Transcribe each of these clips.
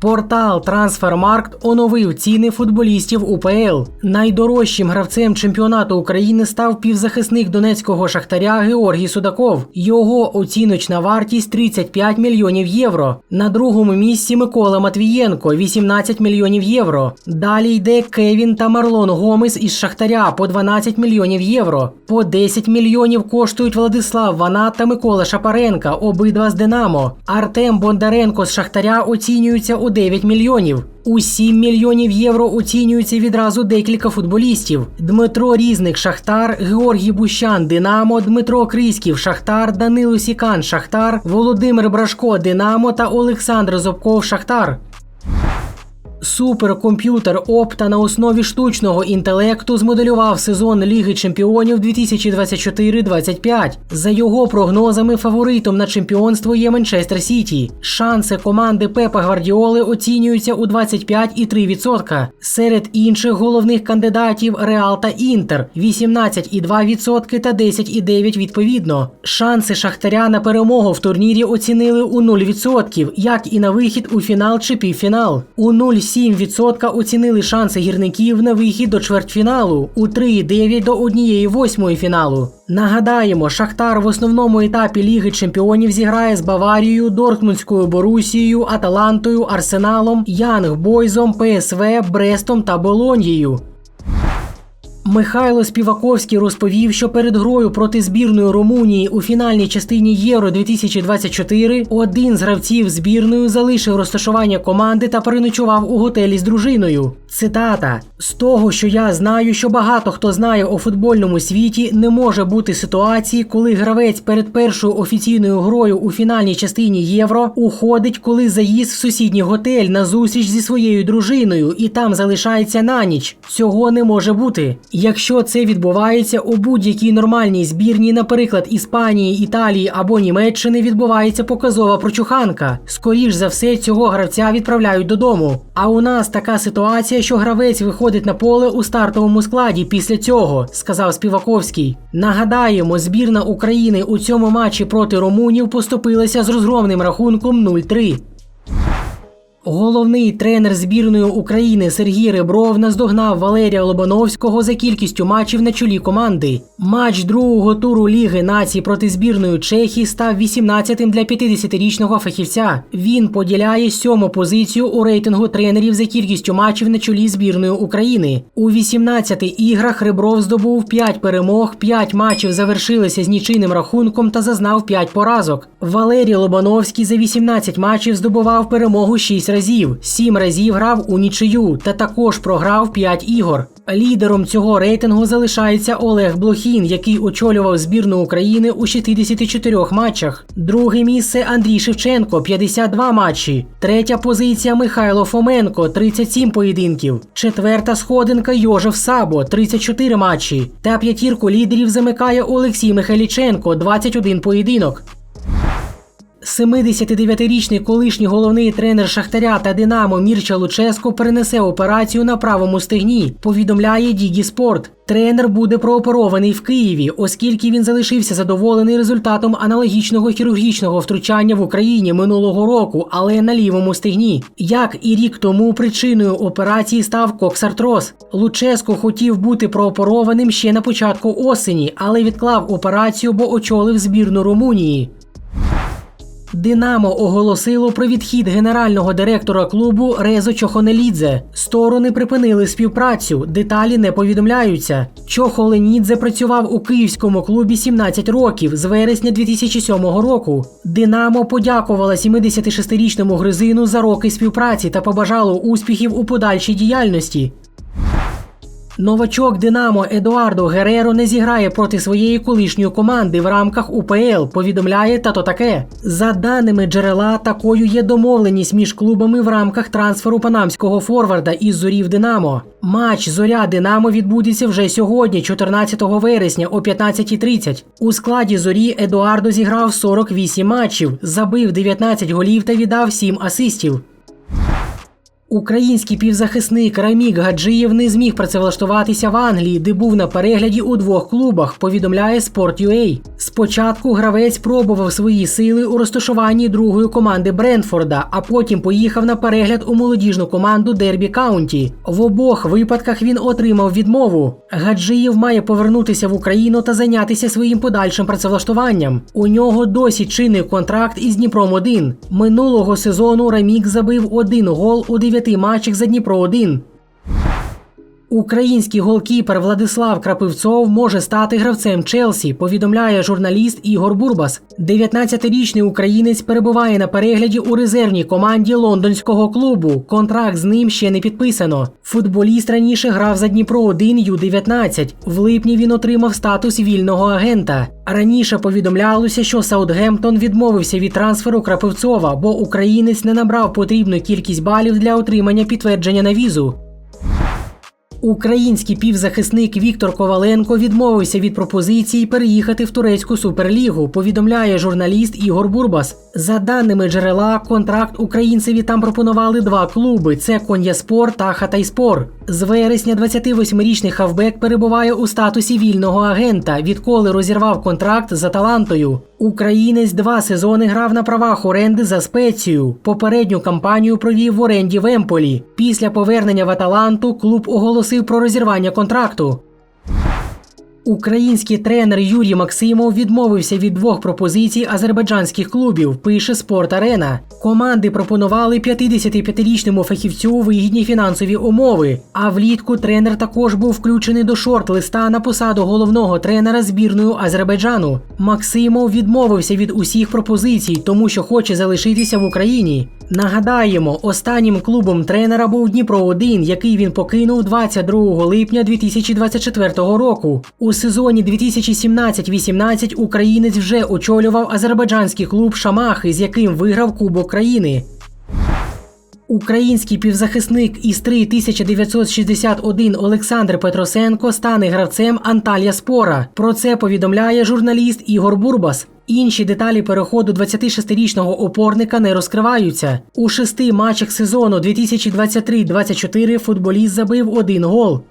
Портал Трансфермаркт оновив ціни футболістів УПЛ. Найдорожчим гравцем чемпіонату України став півзахисник донецького шахтаря Георгій Судаков. Його оціночна вартість 35 мільйонів євро. На другому місці Микола Матвієнко 18 мільйонів євро. Далі йде Кевін та Марлон Гомес із Шахтаря по 12 мільйонів євро. По 10 мільйонів коштують Владислав Ванат та Микола Шапаренка, обидва з Динамо. Артем Бондаренко з Шахтаря оцінюється у 9 мільйонів. У 7 мільйонів євро оцінюється відразу декілька футболістів: Дмитро Різник, Шахтар, Георгій Бущан, Динамо, Дмитро Криськів, Шахтар, Данило Сікан, Шахтар, Володимир Брашко, Динамо та Олександр Зобков, Шахтар. Суперкомп'ютер Опта на основі штучного інтелекту змоделював сезон Ліги Чемпіонів 2024-25. За його прогнозами, фаворитом на чемпіонство є Манчестер Сіті. Шанси команди Пепа Гвардіоли оцінюються у 25,3%. Серед інших головних кандидатів Реал та Інтер 18,2% та 10,9% відповідно. Шанси Шахтаря на перемогу в турнірі оцінили у 0%, як і на вихід у фінал чи півфінал. У 0,7% оцінили шанси гірників на вихід до чвертьфіналу, у 3,9% до 1,8% фіналу. Нагадаємо, Шахтар в основному етапі Ліги Чемпіонів зіграє з Баварією, Дортмундською Борусією, Аталантою, Арсеналом, Янг Бойзом, ПСВ, Брестом та Болоньєю. Михайло Співаковський розповів, що перед грою проти збірної Румунії у фінальній частині Євро 2024 один з гравців збірної залишив розташування команди та переночував у готелі з дружиною. Цитата: з того, що я знаю, що багато хто знає у футбольному світі, не може бути ситуації, коли гравець перед першою офіційною грою у фінальній частині Євро уходить, коли заїзд в сусідній готель на зустріч зі своєю дружиною і там залишається на ніч. Цього не може бути. Якщо це відбувається у будь-якій нормальній збірні, наприклад, Іспанії, Італії або Німеччини, відбувається показова прочуханка. Скоріш за все, цього гравця відправляють додому. А у нас така ситуація, що гравець виходить на поле у стартовому складі після цього, сказав Співаковський. Нагадаємо, збірна України у цьому матчі проти румунів поступилася з розгромним рахунком 0-3. Головний тренер збірної України Сергій Ребров наздогнав Валерія Лобановського за кількістю матчів на чолі команди. Матч другого туру Ліги націй проти збірної Чехії став 18-тим для 50-річного фахівця. Він поділяє сьому позицію у рейтингу тренерів за кількістю матчів на чолі збірної України. У 18 іграх Ребров здобув 5 перемог, 5 матчів завершилися з нічийним рахунком та зазнав 5 поразок. Валерій Лобановський за 18 матчів здобував перемогу 6 разів, 7 разів грав у нічию та також програв 5 ігор. Лідером цього рейтингу залишається Олег Блохін, який очолював збірну України у 64 матчах. Друге місце Андрій Шевченко 52 матчі. Третя позиція Михайло Фоменко 37 поєдинків. Четверта сходинка Йожев Сабо 34 матчі. Та п'ятірку лідерів замикає Олексій Михайліченко 21 поєдинок. 79-річний колишній головний тренер Шахтаря та Динамо Мірча Луческо перенесе операцію на правому стегні. Повідомляє Дігі Спорт. Тренер буде прооперований в Києві, оскільки він залишився задоволений результатом аналогічного хірургічного втручання в Україні минулого року, але на лівому стегні. Як і рік тому причиною операції став коксартроз. Луческо хотів бути прооперованим ще на початку осені, але відклав операцію, бо очолив збірну Румунії. Динамо оголосило про відхід генерального директора клубу Резо Чохонелідзе. Сторони припинили співпрацю, деталі не повідомляються. Чохоленідзе працював у київському клубі 17 років з вересня 2007 року. Динамо подякувала 76-річному гризину за роки співпраці та побажало успіхів у подальшій діяльності. Новачок Динамо Едуардо Гереро не зіграє проти своєї колишньої команди в рамках УПЛ. Повідомляє тато таке. За даними джерела, такою є домовленість між клубами в рамках трансферу панамського форварда із зорів Динамо. Матч Зоря Динамо відбудеться вже сьогодні, 14 вересня о 15.30. У складі зорі Едуардо зіграв 48 матчів, забив 19 голів та віддав 7 асистів. Український півзахисник Рамік Гаджиєв не зміг працевлаштуватися в Англії, де був на перегляді у двох клубах. Повідомляє Sport.ua. Спочатку гравець пробував свої сили у розташуванні другої команди Брентфорда, а потім поїхав на перегляд у молодіжну команду Дербі Каунті. В обох випадках він отримав відмову. Гаджиєв має повернутися в Україну та зайнятися своїм подальшим працевлаштуванням. У нього досі чинний контракт із Дніпром 1 Минулого сезону Рамік забив один гол у 9 матчах за Дніпро 1 Український голкіпер Владислав Крапивцов може стати гравцем Челсі, повідомляє журналіст Ігор Бурбас. 19-річний українець перебуває на перегляді у резервній команді лондонського клубу. Контракт з ним ще не підписано. Футболіст раніше грав за Дніпро 1 Ю-19. В липні він отримав статус вільного агента. Раніше повідомлялося, що Саутгемптон відмовився від трансферу Крапивцова, бо українець не набрав потрібну кількість балів для отримання підтвердження на візу. Український півзахисник Віктор Коваленко відмовився від пропозиції переїхати в турецьку суперлігу. Повідомляє журналіст Ігор Бурбас. За даними джерела, контракт українцеві там пропонували два клуби: це Кон'яспор та Хатайспор. З вересня 28-річний хавбек перебуває у статусі вільного агента, відколи розірвав контракт з Аталантою. Українець два сезони грав на правах оренди за спецію. Попередню кампанію провів в оренді в Емполі. Після повернення в Аталанту клуб оголосив про розірвання контракту. Український тренер Юрій Максимов відмовився від двох пропозицій азербайджанських клубів. Пише Спорт Арена. Команди пропонували 55-річному фахівцю вигідні фінансові умови. А влітку тренер також був включений до шорт-листа на посаду головного тренера збірної Азербайджану. Максимов відмовився від усіх пропозицій, тому що хоче залишитися в Україні. Нагадаємо, останнім клубом тренера був Дніпро 1 який він покинув 22 липня 2024 року. У сезоні 2017-18 українець вже очолював азербайджанський клуб Шамахи, з яким виграв Кубок країни. Український півзахисник із 3961 Олександр Петросенко стане гравцем Анталія Спора. Про це повідомляє журналіст Ігор Бурбас. Інші деталі переходу 26-річного опорника не розкриваються. У шести матчах сезону 2023-24 футболіст забив один гол.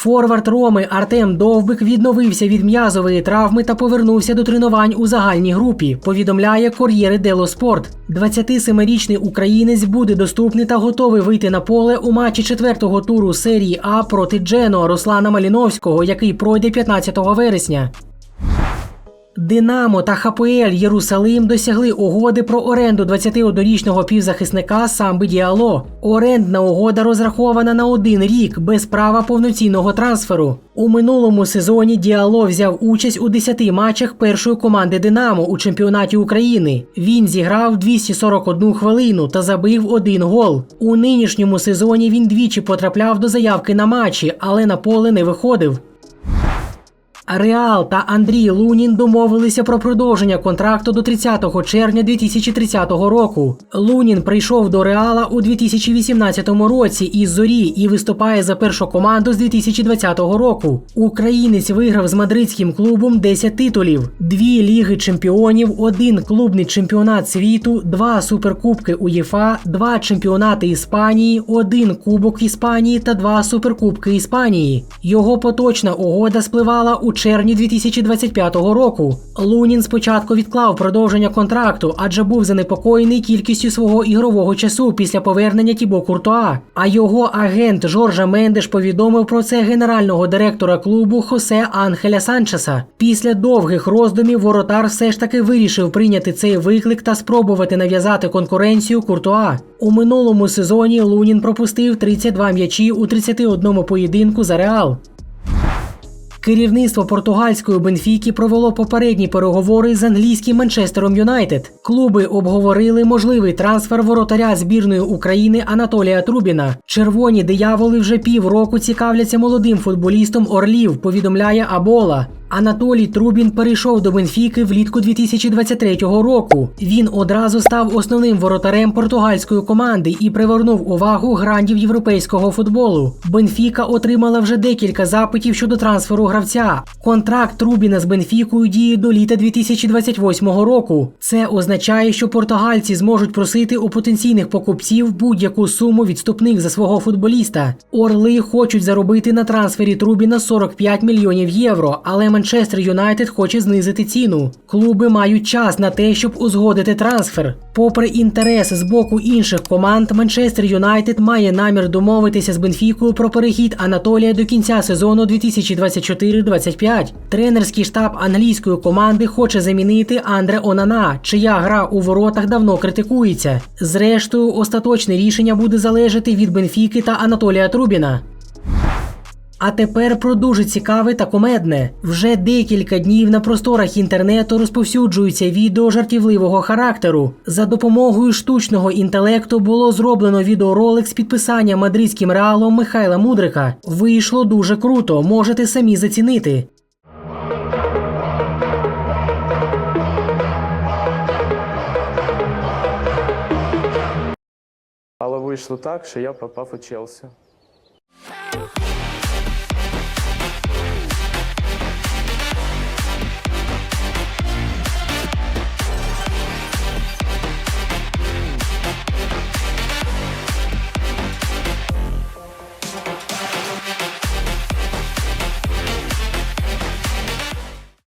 Форвард Роми Артем Довбик відновився від м'язової травми та повернувся до тренувань у загальній групі. Повідомляє Кор'єри Дело Спорт. 27-річний українець буде доступний та готовий вийти на поле у матчі четвертого туру серії А проти Джено Руслана Маліновського, який пройде 15 вересня. Динамо та ХПЛ Єрусалим досягли угоди про оренду 21-річного півзахисника Самби Діало. Орендна угода розрахована на один рік без права повноцінного трансферу. У минулому сезоні Діало взяв участь у 10 матчах першої команди Динамо у чемпіонаті України. Він зіграв 241 хвилину та забив один гол. У нинішньому сезоні він двічі потрапляв до заявки на матчі, але на поле не виходив. Реал та Андрій Лунін домовилися про продовження контракту до 30 червня 2030 року. Лунін прийшов до Реала у 2018 році із зорі і виступає за першу команду з 2020 року. Українець виграв з мадридським клубом 10 титулів: дві ліги чемпіонів, один клубний чемпіонат світу, два суперкубки УЄФА, два чемпіонати Іспанії, один кубок Іспанії та два суперкубки Іспанії. Його поточна угода спливала у червні 2025 року. Лунін спочатку відклав продовження контракту, адже був занепокоєний кількістю свого ігрового часу після повернення Тібо Куртуа. А його агент Жоржа Мендеш повідомив про це генерального директора клубу Хосе Анхеля Санчеса. Після довгих роздумів воротар все ж таки вирішив прийняти цей виклик та спробувати нав'язати конкуренцію Куртуа. У минулому сезоні Лунін пропустив 32 м'ячі у 31 поєдинку за реал. Керівництво португальської Бенфіки провело попередні переговори з англійським Манчестером Юнайтед. Клуби обговорили можливий трансфер воротаря збірної України Анатолія Трубіна. Червоні дияволи вже півроку цікавляться молодим футболістом Орлів. Повідомляє Абола. Анатолій Трубін перейшов до Бенфіки влітку 2023 року. Він одразу став основним воротарем португальської команди і привернув увагу грандів європейського футболу. Бенфіка отримала вже декілька запитів щодо трансферу гравця. Контракт Трубіна з Бенфікою діє до літа 2028 року. Це означає, що португальці зможуть просити у потенційних покупців будь-яку суму відступних за свого футболіста. Орли хочуть заробити на трансфері Трубіна 45 мільйонів євро, але Манчестер Юнайтед хоче знизити ціну. Клуби мають час на те, щоб узгодити трансфер. Попри інтерес з боку інших команд, Манчестер Юнайтед має намір домовитися з Бенфікою про перехід Анатолія до кінця сезону 2024-25. Тренерський штаб англійської команди хоче замінити Андре Онана, чия гра у воротах давно критикується. Зрештою, остаточне рішення буде залежати від Бенфіки та Анатолія Трубіна. А тепер про дуже цікаве та комедне. Вже декілька днів на просторах інтернету розповсюджуються відео жартівливого характеру. За допомогою штучного інтелекту було зроблено відеоролик з підписання мадридським реалом Михайла Мудрика. Вийшло дуже круто, можете самі зацінити. Але вийшло так, що я попав у Челсі.